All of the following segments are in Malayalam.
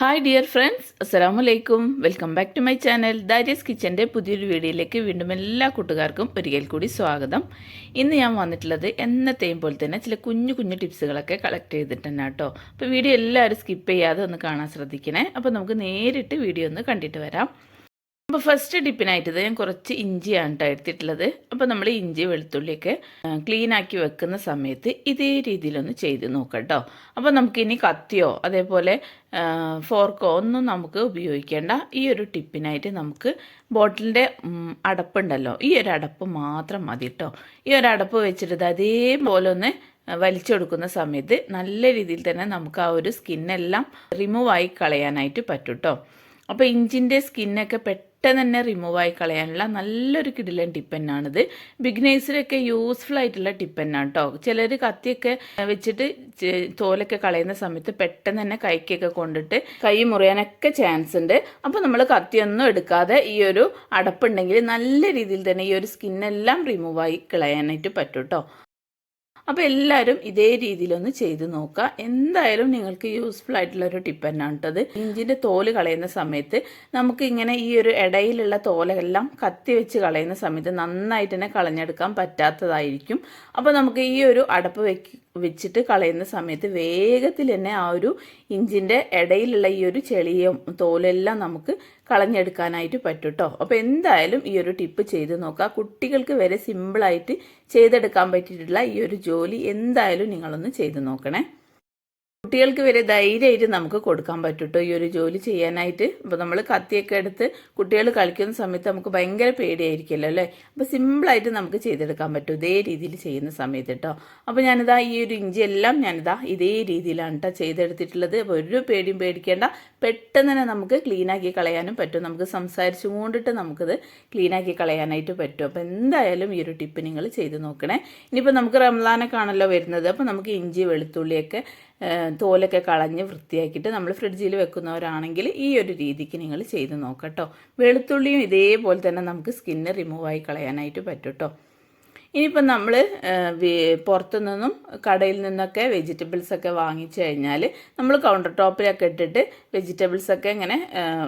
ഹായ് ഡിയർ ഫ്രണ്ട്സ് അസ്സലാമു അലൈക്കും welcome back to my channel Darius കിച്ചന്റെ പുതിയൊരു വീഡിയോയിലേക്ക് വീണ്ടും എല്ലാ കൂട്ടുകാർക്കും ഒരിക്കൽ കൂടി സ്വാഗതം. ഇന്ന് ഞാൻ വന്നിട്ടുള്ളത് എന്നത്തെയും പോലെ തന്നെ ചില കുഞ്ഞു കുഞ്ഞു ടിപ്സുകളൊക്കെ കളക്ട് ചെയ്തിട്ട് തന്നെ കേട്ടോ. അപ്പോൾ വീഡിയോ എല്ലാവരും സ്കിപ്പ് ചെയ്യാതെ ഒന്ന് കാണാൻ ശ്രദ്ധിക്കണേ. അപ്പോൾ നമുക്ക് നേരിട്ട് വീഡിയോ ഒന്ന് കണ്ടിട്ട് വരാം. അപ്പോൾ ഫസ്റ്റ് ഡിപ്പിനായിട്ട് ഞാൻ കുറച്ച് ഇഞ്ചിയാണ് കേട്ടോ എടുത്തിട്ടുള്ളത്. അപ്പോൾ നമ്മൾ ഇഞ്ചി വെളുത്തുള്ളിയൊക്കെ ക്ലീൻ ആക്കി വെക്കുന്ന സമയത്ത് ഇതേ രീതിയിലൊന്ന് ചെയ്ത് നോക്കാം കേട്ടോ അപ്പോൾ നമുക്കിനി കത്തിയോ അതേപോലെ ഫോർക്കോ ഒന്നും നമുക്ക് ഉപയോഗിക്കേണ്ട ഈ ഒരു ടിപ്പിനായിട്ട് നമുക്ക് ബോട്ടിലിന്റെ അടപ്പുണ്ടല്ലോ ഈ ഒരു അടപ്പ് മാത്രം മതി കേട്ടോ ഈ ഒരു അടപ്പ് വെച്ചിട്ട് അതേപോലെ ഒന്ന് വലിച്ചെടുക്കുന്ന സമയത്ത് നല്ല രീതിയിൽ തന്നെ നമുക്ക് ആ ഒരു സ്കിന്നെല്ലാം റിമൂവ് ആയി കളയാനായിട്ട് പറ്റും കേട്ടോ അപ്പോൾ ഇഞ്ചിന്റെ സ്കിന്നൊക്കെ പെട്ടെന്ന് തന്നെ റിമൂവ് ആയി കളയാനുള്ള നല്ലൊരു കിടിലൻ ടിപ്പന്നാണിത് ബിഗ്നേഴ്സിനൊക്കെ യൂസ്ഫുൾ ആയിട്ടുള്ള ടിപ്പന്നാണ് കേട്ടോ ചിലർ കത്തിയൊക്കെ വെച്ചിട്ട് തോലൊക്കെ കളയുന്ന സമയത്ത് പെട്ടെന്ന് തന്നെ കൈക്കൊക്കെ കൊണ്ടിട്ട് കൈ മുറിയാനൊക്കെ ചാൻസ് ഉണ്ട്. അപ്പോൾ നമ്മൾ കത്തിയൊന്നും എടുക്കാതെ ഈ ഒരു അടപ്പുണ്ടെങ്കിൽ നല്ല രീതിയിൽ തന്നെ ഈ ഒരു സ്കിന്നെല്ലാം റിമൂവ് ആയി കളയാനായിട്ട് പറ്റും കേട്ടോ അപ്പോൾ എല്ലാവരും ഇതേ രീതിയിലൊന്ന് ചെയ്ത് നോക്കുക. എന്തായാലും നിങ്ങൾക്ക് യൂസ്ഫുൾ ആയിട്ടുള്ള ഒരു ടിപ്പ് തന്നെയാണ് കേട്ടത് ഇഞ്ചിന്റെ തോൽ കളയുന്ന സമയത്ത് നമുക്ക് ഇങ്ങനെ ഈ ഒരു ഇടയിലുള്ള തോലെല്ലാം കത്തി വെച്ച് കളയുന്ന സമയത്ത് നന്നായിട്ട് തന്നെ കളഞ്ഞെടുക്കാൻ പറ്റാത്തതായിരിക്കും. അപ്പോൾ നമുക്ക് ഈ ഒരു അടപ്പ് വെക്ക് വെച്ചിട്ട് കളയുന്ന സമയത്ത് വേഗത്തിൽ തന്നെ ആ ഒരു ഇഞ്ചിന്റെ ഇടയിലുള്ള ഈ ഒരു ചെളിയും തോലെല്ലാം നമുക്ക് കളഞ്ഞെടുക്കാനായിട്ട് പറ്റും കേട്ടോ അപ്പോൾ എന്തായാലും ഈ ഒരു ടിപ്പ് ചെയ്ത് നോക്കുക. കുട്ടികൾക്ക് വരെ സിമ്പിളായിട്ട് ചെയ്തെടുക്കാൻ പറ്റിയിട്ടുള്ള ഈ ഒരു ജോലി എന്തായാലും നിങ്ങളൊന്ന് ചെയ്ത് നോക്കണേ. കുട്ടികൾക്ക് വരെ ധൈര്യമായിട്ട് നമുക്ക് കൊടുക്കാൻ പറ്റൂട്ടോ ഈ ഒരു ജോലി ചെയ്യാനായിട്ട്. അപ്പോൾ നമ്മൾ കത്തിയൊക്കെ എടുത്ത് കുട്ടികൾ കളിക്കുന്ന സമയത്ത് നമുക്ക് ഭയങ്കര പേടിയായിരിക്കുമല്ലോ അല്ലേ? അപ്പോൾ സിമ്പിളായിട്ട് നമുക്ക് ചെയ്തെടുക്കാൻ പറ്റും ഇതേ രീതിയിൽ ചെയ്യുന്ന സമയത്ത് കേട്ടോ. അപ്പോൾ ഞാനിതാ ഈ ഒരു ഇഞ്ചി എല്ലാം ഞാനിതാ ഇതേ രീതിയിലാണ് കേട്ടോ ചെയ്തെടുത്തിട്ടുള്ളത്. അപ്പോൾ ഒരു പേടിയും പേടിക്കേണ്ട. പെട്ടെന്ന് തന്നെ നമുക്ക് ക്ലീനാക്കി കളയാനും പറ്റും. നമുക്ക് സംസാരിച്ചു കൊണ്ടിട്ട് നമുക്കിത് ക്ലീനാക്കി കളയാനായിട്ട് പറ്റും. അപ്പോൾ എന്തായാലും ഈ ഒരു ടിപ്പ് നിങ്ങൾ ചെയ്ത് നോക്കണേ. ഇനിയിപ്പോൾ നമുക്ക് റംലാനൊക്കെ ആണല്ലോ വരുന്നത്. അപ്പോൾ നമുക്ക് ഇഞ്ചി വെളുത്തുള്ളിയൊക്കെ തോലൊക്കെ കളഞ്ഞ് വൃത്തിയാക്കിയിട്ട് നമ്മൾ ഫ്രിഡ്ജിൽ വെക്കുന്നവരാണെങ്കിൽ ഈ ഒരു രീതിക്ക് നിങ്ങൾ ചെയ്ത് നോക്കട്ടോ. വെളുത്തുള്ളിയും ഇതേപോലെ തന്നെ നമുക്ക് സ്കിന്ന് റിമൂവായി കളയാനായിട്ട് പറ്റും കേട്ടോ ഇനിയിപ്പം നമ്മൾ പുറത്തു നിന്നും കടയിൽ നിന്നൊക്കെ വെജിറ്റബിൾസ് ഒക്കെ വാങ്ങിച്ചു കഴിഞ്ഞാൽ നമ്മൾ കൗണ്ടർ ടോപ്പിലൊക്കെ ഇട്ടിട്ട് വെജിറ്റബിൾസ് ഒക്കെ ഇങ്ങനെ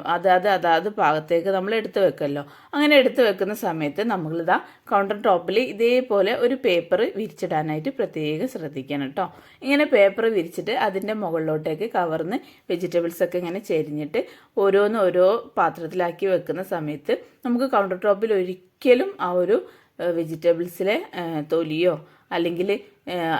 അതാത് അതാത് ഭാഗത്തേക്ക് നമ്മൾ എടുത്തു വെക്കല്ലോ. അങ്ങനെ എടുത്തു വെക്കുന്ന സമയത്ത് നമ്മളിതാ കൗണ്ടർ ടോപ്പിൽ ഇതേപോലെ ഒരു പേപ്പർ വിരിച്ചിടാനായിട്ട് പ്രത്യേകം ശ്രദ്ധിക്കണം കേട്ടോ ഇങ്ങനെ പേപ്പർ വിരിച്ചിട്ട് അതിന്റെ മുകളിലോട്ടേക്ക് കവർന്ന് വെജിറ്റബിൾസ് ഒക്കെ ഇങ്ങനെ ചെരിഞ്ഞിട്ട് ഓരോന്ന് ഓരോ പാത്രത്തിലാക്കി വെക്കുന്ന സമയത്ത് നമുക്ക് കൗണ്ടർ ടോപ്പിൽ ഒരിക്കലും ആ ഒരു വെജിറ്റബിൾസിലെ തൊലിയോ അല്ലെങ്കിൽ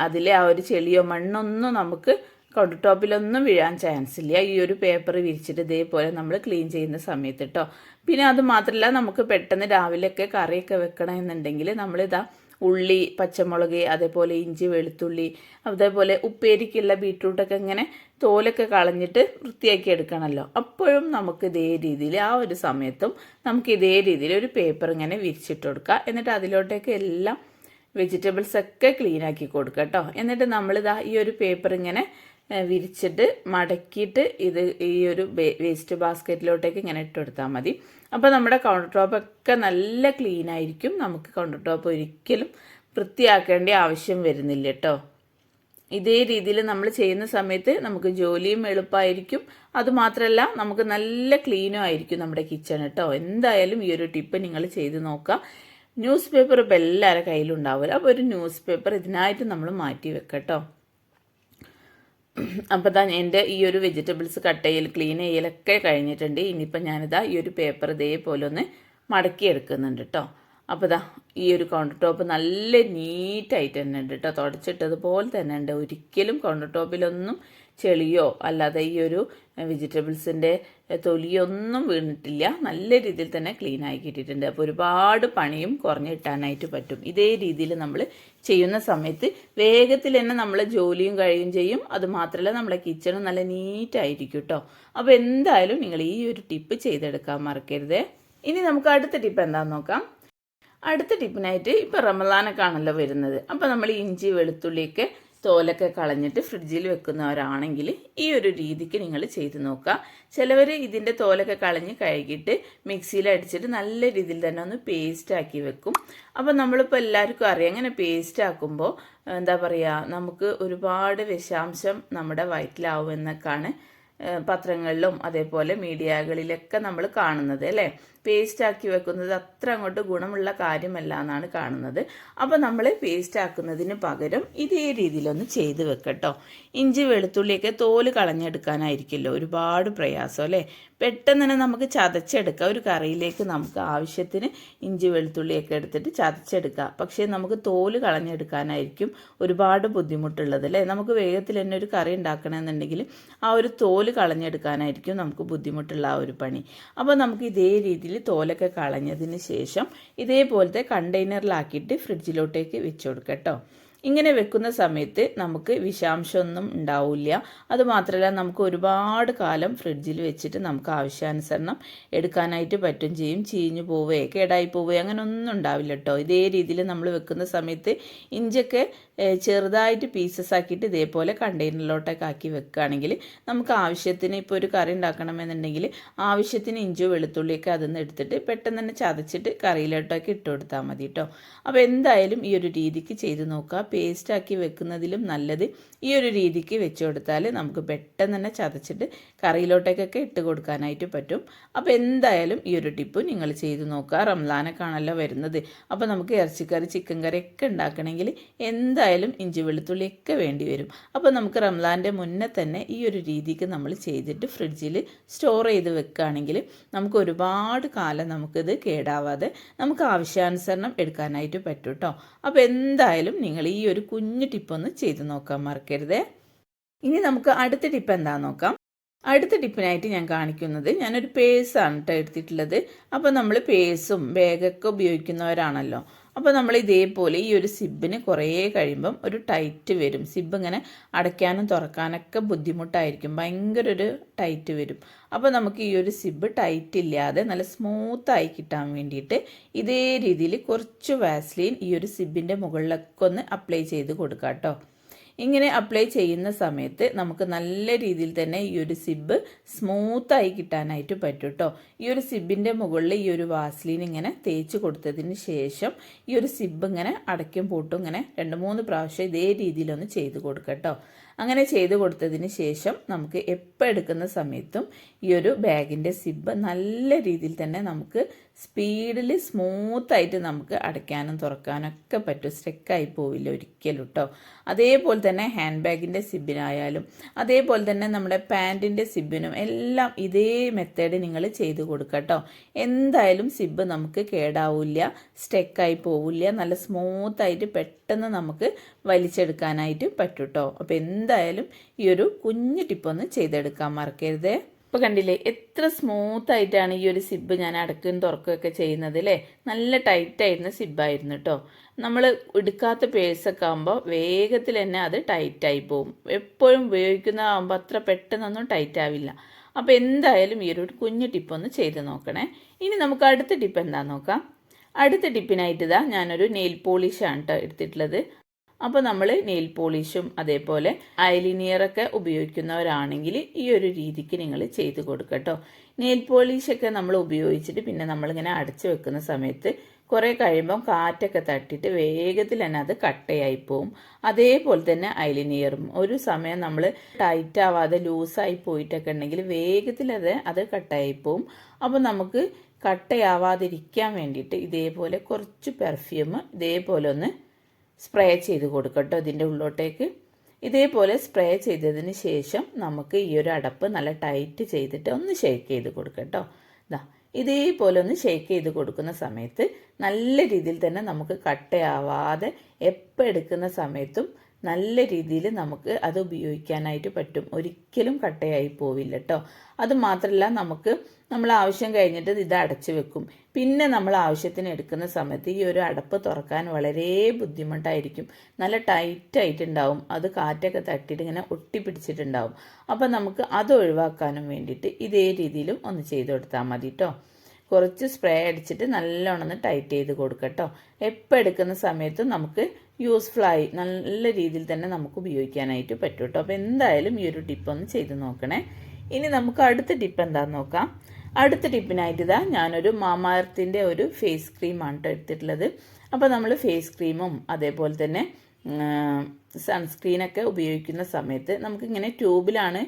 അതിലെ ആ ഒരു ചെളിയോ മണ്ണൊന്നും നമുക്ക് കൗണ്ടർ ടോപ്പിലൊന്നും വീഴാൻ ചാൻസ് ഇല്ല. ഈ ഒരു പേപ്പർ വിരിച്ചിട്ട് ഇതേപോലെ നമ്മൾ ക്ലീൻ ചെയ്യുന്ന സമയത്ത് കേട്ടോ പിന്നെ അത് മാത്രമല്ല നമുക്ക് പെട്ടെന്ന് രാവിലെയൊക്കെ കറിയൊക്കെ വെക്കണമെന്നുണ്ടെങ്കിൽ നമ്മളിതാ ഉള്ളി പച്ചമുളക് അതേപോലെ ഇഞ്ചി വെളുത്തുള്ളി അതേപോലെ ഉപ്പേരിക്കുള്ള ബീട്രൂട്ടൊക്കെ ഇങ്ങനെ തോലൊക്കെ കളഞ്ഞിട്ട് വൃത്തിയാക്കി എടുക്കണമല്ലോ അപ്പോഴും നമുക്ക് ഇതേ രീതിയിൽ ആ ഒരു സമയത്തും നമുക്ക് ഇതേ രീതിയിൽ ഒരു പേപ്പർ ഇങ്ങനെ വിരിച്ചിട്ട് കൊടുക്കുക എന്നിട്ട് അതിലോട്ടേക്ക് എല്ലാം വെജിറ്റബിൾസ് ഒക്കെ ക്ലീൻ ആക്കി കൊടുക്കുക കേട്ടോ. എന്നിട്ട് നമ്മളിതാ ഈ ഒരു പേപ്പർ ഇങ്ങനെ വിരിച്ചിട്ട് മടക്കിയിട്ട് ഇത് ഈ ഒരു വേസ്റ്റ് ബാസ്ക്കറ്റിലോട്ടേക്ക് ഇങ്ങനെ ഇട്ട് കൊടുത്താൽ മതി. അപ്പോൾ നമ്മുടെ കൗണ്ടർ ടോപ്പൊക്കെ നല്ല ക്ലീൻ ആയിരിക്കും. നമുക്ക് കൗണ്ടർ ടോപ്പ് ഒരിക്കലും വൃത്തിയാക്കേണ്ട ആവശ്യം വരുന്നില്ല കേട്ടോ ഇതേ രീതിയിൽ നമ്മൾ ചെയ്യുന്ന സമയത്ത് നമുക്ക് ജോലിയും എളുപ്പമായിരിക്കും അതുമാത്രമല്ല നമുക്ക് നല്ല ക്ലീനും ആയിരിക്കും നമ്മുടെ കിച്ചൺ കേട്ടോ എന്തായാലും ഈ ഒരു ടിപ്പ് നിങ്ങൾ ചെയ്ത് നോക്കാം. ന്യൂസ് പേപ്പർ ഇപ്പോൾ എല്ലാവരുടെ കയ്യിലുണ്ടാവില്ല അപ്പോൾ ഒരു ന്യൂസ് പേപ്പർ ഇതിനായിട്ട് നമ്മൾ മാറ്റി വെക്കട്ടോ അപ്പോൾ താ എന്റെ ഈ ഒരു വെജിറ്റബിൾസ് കട്ട് ചെയ്യൽ ക്ലീൻ ചെയ്യലൊക്കെ കഴിഞ്ഞിട്ടുണ്ട്. ഇനിയിപ്പോൾ ഞാനിതാ ഈ ഒരു പേപ്പർ ഇതേപോലെ ഒന്ന് മടക്കി എടുക്കുന്നുണ്ട് കേട്ടോ അപ്പോൾ ഇതാ ഈ ഒരു കൗണ്ടർ ടോപ്പ് നല്ല നീറ്റായിട്ട് തന്നെ ഉണ്ട് കേട്ടോ തുടച്ചിട്ടതുപോലെ തന്നെ ഉണ്ട്. ഒരിക്കലും കൗണ്ടർ ടോപ്പിലൊന്നും ചെളിയോ അല്ലാതെ ഈ ഒരു വെജിറ്റബിൾസിന്റെ തൊലിയൊന്നും വീണിട്ടില്ല. നല്ല രീതിയിൽ തന്നെ ക്ലീൻ ആയി കിട്ടിയിട്ടുണ്ട്. അപ്പോൾ ഒരുപാട് പണിയും കുറഞ്ഞ് കിട്ടാനായിട്ട് പറ്റും. ഇതേ രീതിയിൽ നമ്മൾ ചെയ്യുന്ന സമയത്ത് വേഗത്തിൽ തന്നെ നമ്മൾ ജോലിയും കഴിയും ചെയ്യും. അത് മാത്രമല്ല നമ്മളെ കിച്ചണും നല്ല നീറ്റായിരിക്കും കേട്ടോ അപ്പോൾ എന്തായാലും നിങ്ങൾ ഈ ഒരു ടിപ്പ് ചെയ്തെടുക്കാൻ മറക്കരുത്. ഇനി നമുക്ക് അടുത്ത ടിപ്പ് എന്താണെന്ന് നോക്കാം. അടുത്ത ടിപ്പിനായിട്ട് ഇപ്പോൾ റമദാനൊക്കെ ആണല്ലോ വരുന്നത്. അപ്പോൾ നമ്മൾ ഇഞ്ചി വെളുത്തുള്ളിയൊക്കെ തോലൊക്കെ കളഞ്ഞിട്ട് ഫ്രിഡ്ജിൽ വെക്കുന്നവരാണെങ്കിൽ ഈ ഒരു രീതിക്ക് നിങ്ങൾ ചെയ്ത് നോക്കുക. ചിലവർ ഇതിന്റെ തോലൊക്കെ കളഞ്ഞ് കഴുകിയിട്ട് മിക്സിയിൽ അടിച്ചിട്ട് നല്ല രീതിയിൽ തന്നെ ഒന്ന് പേസ്റ്റ് ആക്കി വെക്കും. അപ്പോൾ നമ്മളിപ്പോൾ എല്ലാവർക്കും അറിയാം അങ്ങനെ പേസ്റ്റ് ആക്കുമ്പോൾ എന്താ പറയുക നമുക്ക് ഒരുപാട് വിഷാംശം നമ്മുടെ വയറ്റിലാവുമെന്നൊക്കെയാണ് പത്രങ്ങളിലും അതേപോലെ മീഡിയകളിലൊക്കെ നമ്മൾ കാണുന്നത് അല്ലേ? പേസ്റ്റ് ആക്കി വെക്കുന്നത് അത്ര അങ്ങോട്ട് ഗുണമുള്ള കാര്യമല്ല എന്നാണ് കാണുന്നത്. അപ്പോൾ നമ്മൾ പേസ്റ്റ് ആക്കുന്നതിന് പകരം ഇതേ രീതിയിലൊന്ന് ചെയ്ത് വെക്കട്ടോ. ഇഞ്ചി വെളുത്തുള്ളിയൊക്കെ തോൽ കളഞ്ഞെടുക്കാനായിരിക്കുമല്ലോ. ഒരുപാട് പ്രയാസം അല്ലേ? പെട്ടെന്ന് തന്നെ നമുക്ക് ചതച്ചെടുക്കാം. ഒരു കറിയിലേക്ക് നമുക്ക് ആവശ്യത്തിന് ഇഞ്ചി വെളുത്തുള്ളിയൊക്കെ എടുത്തിട്ട് ചതച്ചെടുക്കാം. പക്ഷേ നമുക്ക് തോൽ കളഞ്ഞെടുക്കാനായിരിക്കും ഒരുപാട് ബുദ്ധിമുട്ടുള്ളത് അല്ലേ? നമുക്ക് വേഗത്തിൽ തന്നെ ഒരു കറി ഉണ്ടാക്കണമെന്നുണ്ടെങ്കിൽ ആ ഒരു തോൽ കളഞ്ഞെടുക്കാനായിരിക്കും നമുക്ക് ബുദ്ധിമുട്ടുള്ള ആ ഒരു പണി. അപ്പോൾ നമുക്ക് ഇതേ രീതിയിൽ തോലൊക്കെ കളഞ്ഞതിന് ശേഷം ഇതേപോലത്തെ കണ്ടെയ്നറിലാക്കിയിട്ട് ഫ്രിഡ്ജിലോട്ടേക്ക് വെച്ച് കൊടുക്കട്ടോ കേട്ടോ ഇങ്ങനെ വെക്കുന്ന സമയത്ത് നമുക്ക് വിഷാംശമൊന്നും ഉണ്ടാവില്ല. അതുമാത്രമല്ല നമുക്ക് ഒരുപാട് കാലം ഫ്രിഡ്ജിൽ വെച്ചിട്ട് നമുക്ക് ആവശ്യാനുസരണം എടുക്കാനായിട്ട് പറ്റും ചെയ്യും. ചീഞ്ഞു പോവുകയോ കേടായി പോവുകയോ അങ്ങനെ ഒന്നും ഉണ്ടാവില്ല കേട്ടോ ഇതേ രീതിയിൽ നമ്മൾ വെക്കുന്ന സമയത്ത് ഇഞ്ചൊക്കെ ചെറുതായിട്ട് പീസസ് ആക്കിയിട്ട് ഇതേപോലെ കണ്ടെയ്നറിലോട്ടൊക്കെ ആക്കി വെക്കുകയാണെങ്കിൽ നമുക്ക് ആവശ്യത്തിന് ഇപ്പോൾ ഒരു കറി ഉണ്ടാക്കണമെന്നുണ്ടെങ്കിൽ ആവശ്യത്തിന് ഇഞ്ചോ വെളുത്തുള്ളിയൊക്കെ അതിൽ നിന്ന് എടുത്തിട്ട് പെട്ടെന്ന് തന്നെ ചതച്ചിട്ട് കറിയിലോട്ടൊക്കെ ഇട്ട് കൊടുത്താൽ മതി കേട്ടോ അപ്പോൾ എന്തായാലും ഈ ഒരു രീതിക്ക് ചെയ്ത് നോക്കുക. പേസ്റ്റ് ആക്കി വെക്കുന്നതിലും നല്ലത് ഈ ഒരു രീതിക്ക് വെച്ച് കൊടുത്താൽ നമുക്ക് പെട്ടെന്ന് തന്നെ ചതച്ചിട്ട് കറിയിലോട്ടേക്കൊക്കെ ഇട്ട് കൊടുക്കാനായിട്ട് പറ്റും. അപ്പോൾ എന്തായാലും ഈ ഒരു ടിപ്പ് നിങ്ങൾ ചെയ്ത് നോക്കുക. റംലാനൊക്കെ ആണല്ലോ വരുന്നത്. അപ്പോൾ നമുക്ക് ഇറച്ചിക്കറി ചിക്കൻ കറി ഒക്കെ ഉണ്ടാക്കണമെങ്കിൽ എന്തായാലും ഇഞ്ചി വെളുത്തുള്ളിയൊക്കെ വേണ്ടി വരും. അപ്പോൾ നമുക്ക് റംലാന്റെ മുന്നേ തന്നെ ഈ ഒരു രീതിക്ക് നമ്മൾ ചെയ്തിട്ട് ഫ്രിഡ്ജിൽ സ്റ്റോർ ചെയ്ത് വെക്കുകയാണെങ്കിൽ നമുക്ക് ഒരുപാട് കാലം നമുക്കിത് കേടാവാതെ നമുക്ക് ആവശ്യാനുസരണം എടുക്കാനായിട്ട് പറ്റും കേട്ടോ അപ്പോൾ എന്തായാലും നിങ്ങൾ ഈ ഒരു കുഞ്ഞു ടിപ്പൊന്ന് ചെയ്ത് നോക്കാൻ മറക്കരുതേ. ഇനി നമുക്ക് അടുത്ത ടിപ്പ് എന്താണെന്ന് നോക്കാം. അടുത്ത ടിപ്പിനായിട്ട് ഞാൻ കാണിക്കുന്നത് ഞാനൊരു പേഴ്സാണ് കേട്ടോ എടുത്തിട്ടുള്ളത്. അപ്പോൾ നമ്മൾ പേസും ബാഗൊക്കെ ഉപയോഗിക്കുന്നവരാണല്ലോ. അപ്പോൾ നമ്മൾ ഇതേപോലെ ഈ ഒരു സിബിന് കുറേ കഴിയുമ്പം ഒരു ടൈറ്റ് വരും. സിബ് ഇങ്ങനെ അടയ്ക്കാനും തുറക്കാനൊക്കെ ബുദ്ധിമുട്ടായിരിക്കും. ഭയങ്കര ഒരു ടൈറ്റ് വരും. അപ്പോൾ നമുക്ക് ഈ ഒരു സിബ് ടൈറ്റ് ഇല്ലാതെ നല്ല സ്മൂത്തായി കിട്ടാൻ വേണ്ടിയിട്ട് ഇതേ രീതിയിൽ കുറച്ച് വാസ്ലിൻ ഈ ഒരു സിബിന്റെ മുകളിലൊക്കെ ഒന്ന് അപ്ലൈ ചെയ്ത് കൊടുക്കാം കേട്ടോ ഇങ്ങനെ അപ്ലൈ ചെയ്യുന്ന സമയത്ത് നമുക്ക് നല്ല രീതിയിൽ തന്നെ ഈ ഒരു സിബ് സ്മൂത്തായി കിട്ടാനായിട്ട് പറ്റും കേട്ടോ ഈ ഒരു സിബിന്റെ മുകളിൽ ഈ ഒരു വാസ്ലീൻ ഇങ്ങനെ തേച്ച് കൊടുത്തതിന് ശേഷം ഈ ഒരു സിബ് ഇങ്ങനെ അടയ്ക്കും പൂട്ടും ഇങ്ങനെ രണ്ട് മൂന്ന് പ്രാവശ്യം ഇതേ രീതിയിലൊന്ന് ചെയ്ത് കൊടുക്കാം കേട്ടോ അങ്ങനെ ചെയ്ത് കൊടുത്തതിന് ശേഷം നമുക്ക് എപ്പോൾ എടുക്കുന്ന സമയത്തും ഈ ഒരു ബാഗിന്റെ സിബ് നല്ല രീതിയിൽ തന്നെ നമുക്ക് സ്പീഡിൽ സ്മൂത്തായിട്ട് നമുക്ക് അടയ്ക്കാനും തുറക്കാനൊക്കെ പറ്റും. സ്റ്റെക്കായി പോവില്ല ഒരിക്കലും കേട്ടോ അതേപോലെ തന്നെ ഹാൻഡ് ബാഗിന്റെ സിബിനായാലും അതേപോലെ തന്നെ നമ്മുടെ പാന്റിന്റെ സിബിനും എല്ലാം ഇതേ മെത്തേഡ് നിങ്ങൾ ചെയ്ത് കൊടുക്കുക കേട്ടോ എന്തായാലും സിബ് നമുക്ക് കേടാവില്ല സ്റ്റെക്കായി പോവില്ല നല്ല സ്മൂത്തായിട്ട് പെട്ടെന്ന് നമുക്ക് വലിച്ചെടുക്കാനായിട്ട് പറ്റും കേട്ടോ അപ്പോൾ എന്തായാലും ഈ ഒരു കുഞ്ഞു ടിപ്പൊന്ന് ചെയ്തെടുക്കാൻ മറക്കരുതേ. ഇപ്പോൾ കണ്ടില്ലേ എത്ര സ്മൂത്ത് ആയിട്ടാണ് ഈ ഒരു സിബ് ഞാൻ അടക്കുകയും തുറക്കുകയൊക്കെ ചെയ്യുന്നത് അല്ലേ നല്ല ടൈറ്റ് ആയിരുന്ന സിബായിരുന്നു കേട്ടോ നമ്മൾ എടുക്കാത്ത പേഴ്സൊക്കെ ആകുമ്പോൾ വേഗത്തിൽ തന്നെ അത് ടൈറ്റായി പോകും എപ്പോഴും ഉപയോഗിക്കുന്നതാകുമ്പോൾ അത്ര പെട്ടെന്നൊന്നും ടൈറ്റ് ആവില്ല. അപ്പോൾ എന്തായാലും ഈ ഒരു കുഞ്ഞു ടിപ്പൊന്ന് ചെയ്ത് നോക്കണേ. ഇനി നമുക്ക് അടുത്ത ടിപ്പ് എന്താ നോക്കാം. അടുത്ത ടിപ്പിനായിട്ട് ഇതാ ഞാനൊരു നെയിൽ പോളിഷാണ് കേട്ടോ എടുത്തിട്ടുള്ളത്. അപ്പോൾ നമ്മൾ നെയിൽ പോളിഷും അതേപോലെ ഐലിനിയറൊക്കെ ഉപയോഗിക്കുന്നവരാണെങ്കിൽ ഈ ഒരു രീതിക്ക് നിങ്ങൾ ചെയ്ത് കൊടുക്കട്ടോ നെയിൽ പോളിഷൊക്കെ നമ്മൾ ഉപയോഗിച്ചിട്ട് പിന്നെ നമ്മളിങ്ങനെ അടച്ചു വെക്കുന്ന സമയത്ത് കുറേ കഴിയുമ്പം കാറ്റൊക്കെ തട്ടിയിട്ട് വേഗത്തിൽ തന്നെ അത് കട്ടയായി പോവും. അതേപോലെ തന്നെ ഐലിനിയറും ഒരു സമയം നമ്മൾ ടൈറ്റ് ആവാതെ ലൂസായി പോയിട്ടൊക്കെ ഉണ്ടെങ്കിൽ വേഗത്തിൽ അത് അത് കട്ടായി പോവും. അപ്പോൾ നമുക്ക് കട്ടയാവാതിരിക്കാൻ വേണ്ടിയിട്ട് ഇതേപോലെ കുറച്ച് പെർഫ്യൂം ഇതേപോലെ ഒന്ന് സ്പ്രേ ചെയ്ത് കൊടുക്കട്ടോ ഇതിന്റെ ഉള്ളോട്ടേക്ക്. ഇതേപോലെ സ്പ്രേ ചെയ്തതിന് ശേഷം നമുക്ക് ഈ ഒരു അടപ്പ് നല്ല ടൈറ്റ് ചെയ്തിട്ട് ഒന്ന് ഷേക്ക് ചെയ്ത് കൊടുക്കട്ടോ. ഇതാ ഇതേപോലെ ഒന്ന് ഷേക്ക് ചെയ്ത് കൊടുക്കുന്ന സമയത്ത് നല്ല രീതിയിൽ തന്നെ നമുക്ക് കട്ടയാവാതെ എപ്പോൾ എടുക്കുന്ന സമയത്തും നല്ല രീതിയിൽ നമുക്ക് അത് ഉപയോഗിക്കാനായിട്ട് പറ്റും. ഒരിക്കലും കട്ടയായി പോവില്ല കേട്ടോ അത് മാത്രമല്ല നമുക്ക് നമ്മൾ ആവശ്യം കഴിഞ്ഞിട്ട് ഇത് അടച്ചു വെക്കും. പിന്നെ നമ്മൾ ആവശ്യത്തിന് എടുക്കുന്ന സമയത്ത് ഈ ഒരു അടപ്പ് തുറക്കാൻ വളരെ ബുദ്ധിമുട്ടായിരിക്കും. നല്ല ടൈറ്റ് ആയിട്ടുണ്ടാവും. അത് കാറ്റൊക്കെ തട്ടിയിട്ട് ഇങ്ങനെ ഒട്ടിപ്പിടിച്ചിട്ടുണ്ടാവും. അപ്പം നമുക്ക് അത് ഒഴിവാക്കാനും വേണ്ടിയിട്ട് ഇതേ രീതിയിലും ഒന്ന് ചെയ്ത് കൊടുത്താൽ മതി കേട്ടോ കുറച്ച് സ്പ്രേ അടിച്ചിട്ട് നല്ലോണം ഒന്ന് ടൈറ്റ് ചെയ്ത് കൊടുക്കട്ടോ എപ്പോൾ എടുക്കുന്ന സമയത്തും നമുക്ക് യൂസ്ഫുൾ ആയി നല്ല രീതിയിൽ തന്നെ നമുക്ക് ഉപയോഗിക്കാനായിട്ട് പറ്റും കേട്ടോ അപ്പോൾ എന്തായാലും ഈ ഒരു ടിപ്പ് ഒന്ന് ചെയ്ത് നോക്കണേ. ഇനി നമുക്ക് അടുത്ത ടിപ്പ് എന്താണെന്ന് നോക്കാം. അടുത്ത ടിപ്പിനായിട്ട് ഇതാ ഞാനൊരു മാമാർത്തിന്റെ ഒരു ഫേസ് ക്രീമാണ് കേട്ടോ എടുത്തിട്ടുള്ളത്. അപ്പോൾ നമ്മൾ ഫേസ് ക്രീമും അതേപോലെ തന്നെ സൺസ്ക്രീനൊക്കെ ഉപയോഗിക്കുന്ന സമയത്ത് നമുക്കിങ്ങനെ ട്യൂബിലാണ്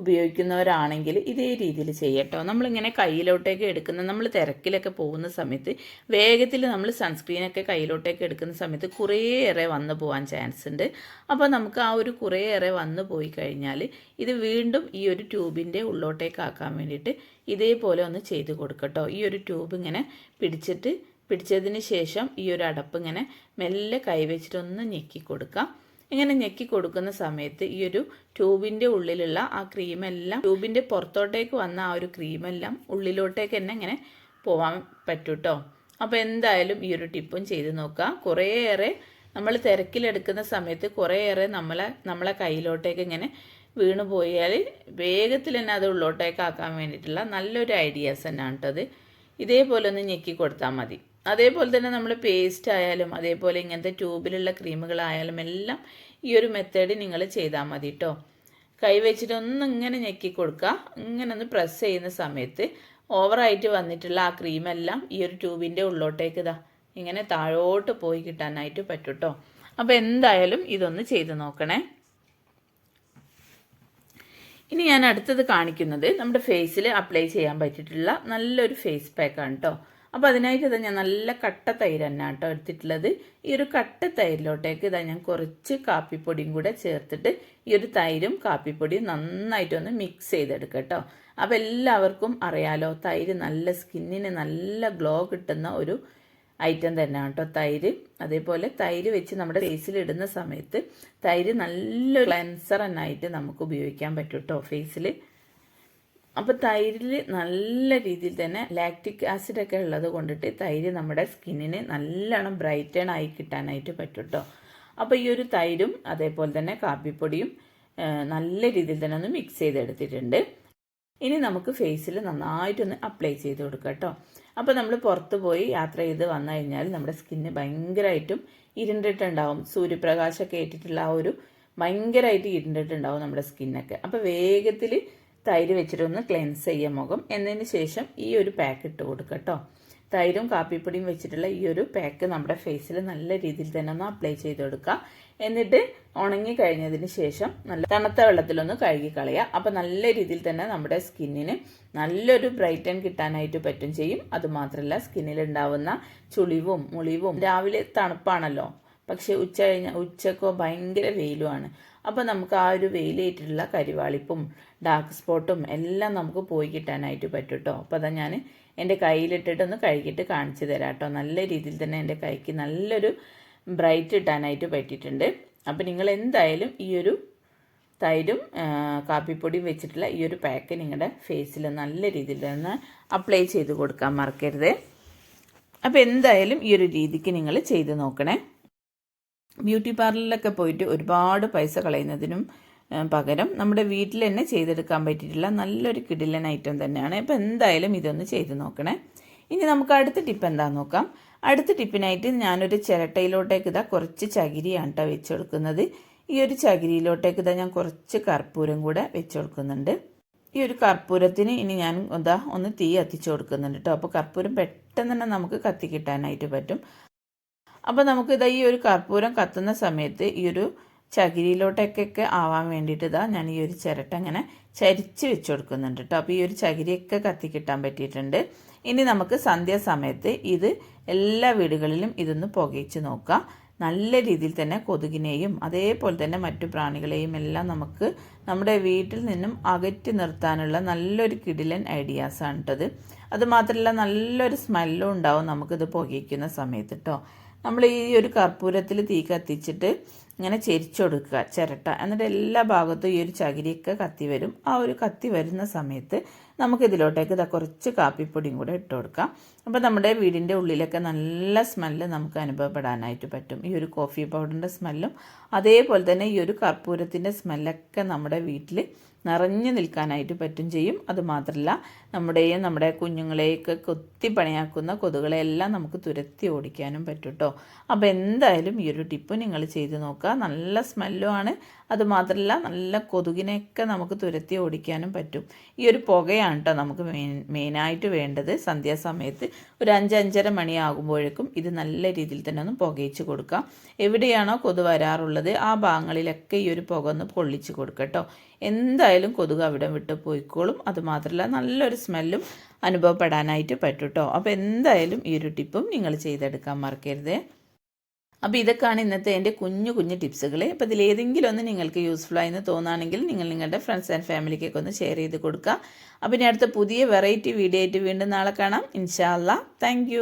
ഉപയോഗിക്കുന്നവരാണെങ്കിൽ ഇതേ രീതിയിൽ ചെയ്യട്ടോ. നമ്മളിങ്ങനെ കയ്യിലോട്ടേക്ക് എടുക്കുന്ന നമ്മൾ തിരക്കിലൊക്കെ പോകുന്ന സമയത്ത് വേഗത്തിൽ നമ്മൾ സൺസ്ക്രീനൊക്കെ കയ്യിലോട്ടേക്ക് എടുക്കുന്ന സമയത്ത് കുറേയേറെ വന്നു പോകാൻ ചാൻസ് ഉണ്ട്. അപ്പോൾ നമുക്ക് ആ ഒരു കുറേയേറെ വന്നു പോയി കഴിഞ്ഞാൽ ഇത് വീണ്ടും ഈ ഒരു ട്യൂബിന്റെ ഉള്ളോട്ടേക്ക് ആക്കാൻ വേണ്ടിയിട്ട് ഇതേപോലെ ഒന്ന് ചെയ്ത് കൊടുക്കട്ടോ. ഈ ഒരു ട്യൂബ് ഇങ്ങനെ പിടിച്ചിട്ട് പിടിച്ചതിന് ശേഷം ഈ ഒരു അടപ്പ് ഇങ്ങനെ മെല്ലെ കൈവച്ചിട്ടൊന്ന് ഞെക്കി കൊടുക്കാം. ഇങ്ങനെ ഞെക്കി കൊടുക്കുന്ന സമയത്ത് ഈ ഒരു ട്യൂബിന്റെ ഉള്ളിലുള്ള ആ ക്രീമെല്ലാം ട്യൂബിന്റെ പുറത്തോട്ടേക്ക് വന്ന ആ ഒരു ക്രീമെല്ലാം ഉള്ളിലോട്ടേക്ക് തന്നെ ഇങ്ങനെ പോകാൻ പറ്റും കേട്ടോ അപ്പോൾ എന്തായാലും ഈ ഒരു ടിപ്പും ചെയ്ത് നോക്കുക. കുറേയേറെ നമ്മൾ തിരക്കിലെടുക്കുന്ന സമയത്ത് കുറേയേറെ നമ്മളെ നമ്മളെ കയ്യിലോട്ടേക്ക് ഇങ്ങനെ വീണ് പോയാൽ വേഗത്തിൽ തന്നെ അത് ഉള്ളോട്ടേക്ക് ആക്കാൻ വേണ്ടിയിട്ടുള്ള നല്ലൊരു ഐഡിയാസ് തന്നെയാണ് കേട്ടത് ഇതേപോലെ ഒന്ന് ഞെക്കി കൊടുത്താൽ മതി. അതേപോലെ തന്നെ നമ്മൾ പേസ്റ്റ് ആയാലും അതേപോലെ ഇങ്ങനത്തെ ട്യൂബിലുള്ള ക്രീമുകളായാലും എല്ലാം ഈ ഒരു മെത്തേഡ് നിങ്ങൾ ചെയ്താൽ മതി കേട്ടോ കൈ വെച്ചിട്ട് ഒന്ന് ഇങ്ങനെ ഞെക്കി കൊടുക്കുക ഇങ്ങനെ ഒന്ന് പ്രസ് ചെയ്യുന്ന സമയത്ത് ഓവറായിട്ട് വന്നിട്ടുള്ള ആ ക്രീമെല്ലാം ഈ ഒരു ട്യൂബിന്റെ ഉള്ളോട്ടേക്ക് ഇതാ ഇങ്ങനെ താഴോട്ട് പോയി കിട്ടാനായിട്ട് പറ്റും കേട്ടോ അപ്പോൾ എന്തായാലും ഇതൊന്ന് ചെയ്ത് നോക്കണേ. ഇനി ഞാൻ അടുത്തത് കാണിക്കുന്നത് നമ്മുടെ ഫേസിൽ അപ്ലൈ ചെയ്യാൻ പറ്റിയിട്ടുള്ള നല്ലൊരു ഫേസ് പാക്കാണ് കേട്ടോ അപ്പോൾ അതിനായിട്ട് ഇതാ ഞാൻ നല്ല കട്ട തൈര് തന്നെ കേട്ടോ എടുത്തിട്ടുള്ളത്. ഈ ഒരു കട്ട തൈരിലോട്ടേക്ക് ഇതാ ഞാൻ കുറച്ച് കാപ്പിപ്പൊടിയും കൂടെ ചേർത്തിട്ട് ഈ ഒരു തൈരും കാപ്പിപ്പൊടിയും നന്നായിട്ടൊന്ന് മിക്സ് ചെയ്തെടുക്കുക കേട്ടോ. അപ്പോൾ എല്ലാവർക്കും അറിയാലോ തൈര് നല്ല സ്കിന്നിന് നല്ല ഗ്ലോ കിട്ടുന്ന ഒരു ഐറ്റം തന്നെയാണ് കേട്ടോ തൈര്. അതേപോലെ തൈര് വെച്ച് നമ്മുടെ ഫേസിൽ ഇടുന്ന സമയത്ത് തൈര് നല്ലൊരു ക്ലെൻസർ ആയിട്ട് നമുക്ക് ഉപയോഗിക്കാൻ പറ്റും കേട്ടോ ഫേസിൽ അപ്പോൾ തൈരിൽ നല്ല രീതിയിൽ തന്നെ ലാക്റ്റിക് ആസിഡ് ഒക്കെ ഉള്ളത് കൊണ്ടിട്ട് തൈര് നമ്മുടെ സ്കിന്നിന് നല്ലോണം ബ്രൈറ്റൺ ആയി കിട്ടാനായിട്ട് പറ്റും കേട്ടോ അപ്പോൾ ഈ ഒരു തൈരും അതേപോലെ തന്നെ കാപ്പിപ്പൊടിയും നല്ല രീതിയിൽ തന്നെ ഒന്ന് മിക്സ് ചെയ്തെടുത്തിട്ടുണ്ട്. ഇനി നമുക്ക് ഫേസിൽ നന്നായിട്ടൊന്ന് അപ്ലൈ ചെയ്ത് കൊടുക്കാം കേട്ടോ അപ്പോൾ നമ്മൾ പുറത്ത് പോയി യാത്ര ചെയ്ത് വന്നു കഴിഞ്ഞാൽ നമ്മുടെ സ്കിന്ന് ഭയങ്കരമായിട്ടും ഇരുണ്ടിട്ടുണ്ടാവും. സൂര്യപ്രകാശമൊക്കെ ഏറ്റിട്ടുള്ള ആ ഒരു ഭയങ്കരമായിട്ട് ഇരുണ്ടിട്ടുണ്ടാവും നമ്മുടെ സ്കിന്നൊക്കെ. അപ്പോൾ വേഗത്തിൽ തൈര് വെച്ചിട്ടൊന്ന് ക്ലെൻസ് ചെയ്യുക മുഖം. എന്നതിന് ശേഷം ഈ ഒരു പാക്ക് ഇട്ട് കൊടുക്കുക കേട്ടോ തൈരും കാപ്പിപ്പൊടിയും വെച്ചിട്ടുള്ള ഈ ഒരു പാക്ക് നമ്മുടെ ഫേസിൽ നല്ല രീതിയിൽ തന്നെ ഒന്ന് അപ്ലൈ ചെയ്ത് കൊടുക്കുക എന്നിട്ട് ഉണങ്ങി കഴിഞ്ഞതിന് ശേഷം നല്ല തണുത്ത വെള്ളത്തിലൊന്ന് കഴുകി കളയുക അപ്പം നല്ല രീതിയിൽ തന്നെ നമ്മുടെ സ്കിന്നിന് നല്ലൊരു ബ്രൈറ്റൻ കിട്ടാനായിട്ട് പറ്റും ചെയ്യും. അതുമാത്രമല്ല സ്കിന്നിൽ ഉണ്ടാവുന്ന ചുളിവും മുളിവും രാവിലെ തണുപ്പാണല്ലോ. പക്ഷെ ഉച്ച കഴിഞ്ഞ ഉച്ചക്കോ ഭയങ്കര വെയിലുമാണ്. അപ്പോൾ നമുക്ക് ആ ഒരു വെയിലേറ്റിട്ടുള്ള കരിവാളിപ്പും ഡാർക്ക് സ്പോട്ടും എല്ലാം നമുക്ക് പോയി കിട്ടാനായിട്ട് പറ്റും കേട്ടോ അപ്പോൾ അതാ ഞാൻ എന്റെ കയ്യിലിട്ടിട്ടൊന്ന് കഴുകിയിട്ട് കാണിച്ചു തരാം കേട്ടോ. നല്ല രീതിയിൽ തന്നെ എന്റെ കൈക്ക് നല്ലൊരു ബ്രൈറ്റ് ഇട്ടാനായിട്ട് പറ്റിയിട്ടുണ്ട്. അപ്പോൾ നിങ്ങൾ എന്തായാലും ഈ ഒരു തൈരും കാപ്പിപ്പൊടിയും വെച്ചിട്ടുള്ള ഈ ഒരു പാക്ക് നിങ്ങളുടെ ഫേസിൽ നല്ല രീതിയിൽ തന്നെ അപ്ലൈ ചെയ്ത് കൊടുക്കാൻ മറക്കരുത്. അപ്പോൾ എന്തായാലും ഈ ഒരു രീതിക്ക് നിങ്ങൾ ചെയ്ത് നോക്കണേ. ബ്യൂട്ടി പാർലറിലൊക്കെ പോയിട്ട് ഒരുപാട് പൈസ കളയുന്നതിനും പകരം നമ്മുടെ വീട്ടിൽ തന്നെ ചെയ്തെടുക്കാൻ പറ്റിയിട്ടുള്ള നല്ലൊരു കിടിലൻ ഐറ്റം തന്നെയാണ്. അപ്പോൾ എന്തായാലും ഇതൊന്ന് ചെയ്ത് നോക്കണേ. ഇനി നമുക്ക് അടുത്ത ടിപ്പ് എന്താണെന്ന് നോക്കാം. അടുത്ത ടിപ്പിനായിട്ട് ഞാനൊരു ചിരട്ടയിലോട്ടേക്ക് ഇതാ കുറച്ച് ചകിരിയാണ് കേട്ടോ വെച്ച് കൊടുക്കുന്നത് ഈ ഒരു ചകിരിയിലോട്ടേക്ക് ഇതാ ഞാൻ കുറച്ച് കർപ്പൂരം കൂടെ വെച്ച് കൊടുക്കുന്നുണ്ട് ഈ ഒരു കർപ്പൂരത്തിന് ഇനി ഞാൻ ഇതാ ഒന്ന് തീ കത്തിച്ച് കൊടുക്കുന്നുണ്ട് കേട്ടോ അപ്പോൾ കർപ്പൂരം പെട്ടെന്ന് തന്നെ നമുക്ക് കത്തിക്കിട്ടാനായിട്ട് പറ്റും. അപ്പോൾ നമുക്ക് ഇതാ ഈ ഒരു കർപ്പൂരം കത്തുന്ന സമയത്ത് ഈ ഒരു ചകിരിയിലോട്ടൊക്കെ ആവാൻ വേണ്ടിയിട്ട് ഇതാ ഞാൻ ഈ ഒരു ചിരട്ട ഇങ്ങനെ ചരിച്ച് വെച്ച് കൊടുക്കുന്നുണ്ട് കേട്ടോ അപ്പോൾ ഈ ഒരു ചകിരിയൊക്കെ കത്തിക്കിട്ടാൻ പറ്റിയിട്ടുണ്ട്. ഇനി നമുക്ക് സന്ധ്യാസമയത്ത് ഇത് എല്ലാ വീടുകളിലും ഇതൊന്ന് പുകയിച്ച് നോക്കാം. നല്ല രീതിയിൽ തന്നെ കൊതുകിനെയും അതേപോലെ തന്നെ മറ്റു പ്രാണികളെയും എല്ലാം നമുക്ക് നമ്മുടെ വീട്ടിൽ നിന്നും അകറ്റി നിർത്താനുള്ള നല്ലൊരു കിടിലൻ ഐഡിയാസാണ് കേട്ടത് അതുമാത്രമല്ല നല്ലൊരു സ്മെല്ലും ഉണ്ടാവും നമുക്കിത് പുകയ്ക്കുന്ന സമയത്ത് കേട്ടോ നമ്മൾ ഈ ഒരു കർപ്പൂരത്തിൽ തീ കത്തിച്ചിട്ട് ഇങ്ങനെ ചെരിച്ചൊടുക്കുക ചിരട്ട. എന്നിട്ട് എല്ലാ ഭാഗത്തും ഈ ഒരു ചകിരിയൊക്കെ കത്തി വരും ആ ഒരു കത്തി വരുന്ന സമയത്ത് നമുക്ക് ഇതിലോട്ടേക്ക് ഇതാ കുറച്ച് കാപ്പിപ്പൊടിയും കൂടെ ഇട്ട് കൊടുക്കാം. അപ്പോൾ നമ്മുടെ വീടിന്റെ ഉള്ളിലൊക്കെ നല്ല സ്മെല്ല് നമുക്ക് അനുഭവപ്പെടാനായിട്ട് പറ്റും. ഈ ഒരു കോഫി പൗഡറിന്റെ സ്മെല്ലും അതേപോലെ തന്നെ ഈ ഒരു കർപ്പൂരത്തിന്റെ സ്മെല്ലൊക്കെ നമ്മുടെ വീട്ടിൽ നിറഞ്ഞു നിൽക്കാനായിട്ട് പറ്റും ചെയ്യും. അതുമാത്രമല്ല നമ്മുടെയും നമ്മുടെ കുഞ്ഞുങ്ങളെയൊക്കെ കൊത്തി പണിയാക്കുന്ന കൊതുകളെല്ലാം നമുക്ക് തുരത്തി ഓടിക്കാനും പറ്റും കേട്ടോ അപ്പോൾ എന്തായാലും ഈ ഒരു ടിപ്പ് നിങ്ങൾ ചെയ്ത് നോക്കുക. നല്ല സ്മെല്ലുമാണ്. അതുമാത്രമല്ല നല്ല കൊതുകിനെയൊക്കെ നമുക്ക് തുരത്തി ഓടിക്കാനും പറ്റും. ഈ ഒരു പുകയാണ് കേട്ടോ നമുക്ക് മെയിൻ മെയിനായിട്ട് വേണ്ടത്. സന്ധ്യാസമയത്ത് ഒരു അഞ്ചഞ്ചര മണിയാകുമ്പോഴേക്കും ഇത് നല്ല രീതിയിൽ തന്നെ ഒന്ന് പുകയിച്ച് കൊടുക്കാം. എവിടെയാണോ കൊതു വരാറുള്ളത് ആ ഭാഗങ്ങളിലൊക്കെ ഈ ഒരു പുക ഒന്ന് പൊള്ളിച്ച് കൊടുക്കുക കേട്ടോ എന്തായാലും കൊതുക് അവിടെ വിട്ട് പോയിക്കോളും. അതുമാത്രമല്ല നല്ലൊരു സ്മെല്ലും അനുഭവപ്പെടാനായിട്ട് പറ്റും കേട്ടോ അപ്പോൾ എന്തായാലും ഈ ഒരു ടിപ്പും നിങ്ങൾ ചെയ്തെടുക്കാൻ മറക്കരുതേ. അപ്പോൾ ഇതൊക്കെയാണ് ഇന്നത്തെ എന്റെ കുഞ്ഞു കുഞ്ഞു ടിപ്സുകൾ അപ്പോൾ ഇതിലേതെങ്കിലും ഒന്ന് നിങ്ങൾക്ക് യൂസ്ഫുൾ ആയെന്ന് തോന്നുകയാണെങ്കിൽ നിങ്ങൾ നിങ്ങളുടെ ഫ്രണ്ട്സ് ആൻഡ് ഫാമിലിക്കൊക്കെ ഒന്ന് ഷെയർ ചെയ്ത് കൊടുക്കുക. അപ്പോൾ ഇനി അടുത്ത പുതിയ വെറൈറ്റി വീഡിയോ ആയിട്ട് വീണ്ടും നാളെ കാണാം. ഇൻഷാല്ല താങ്ക്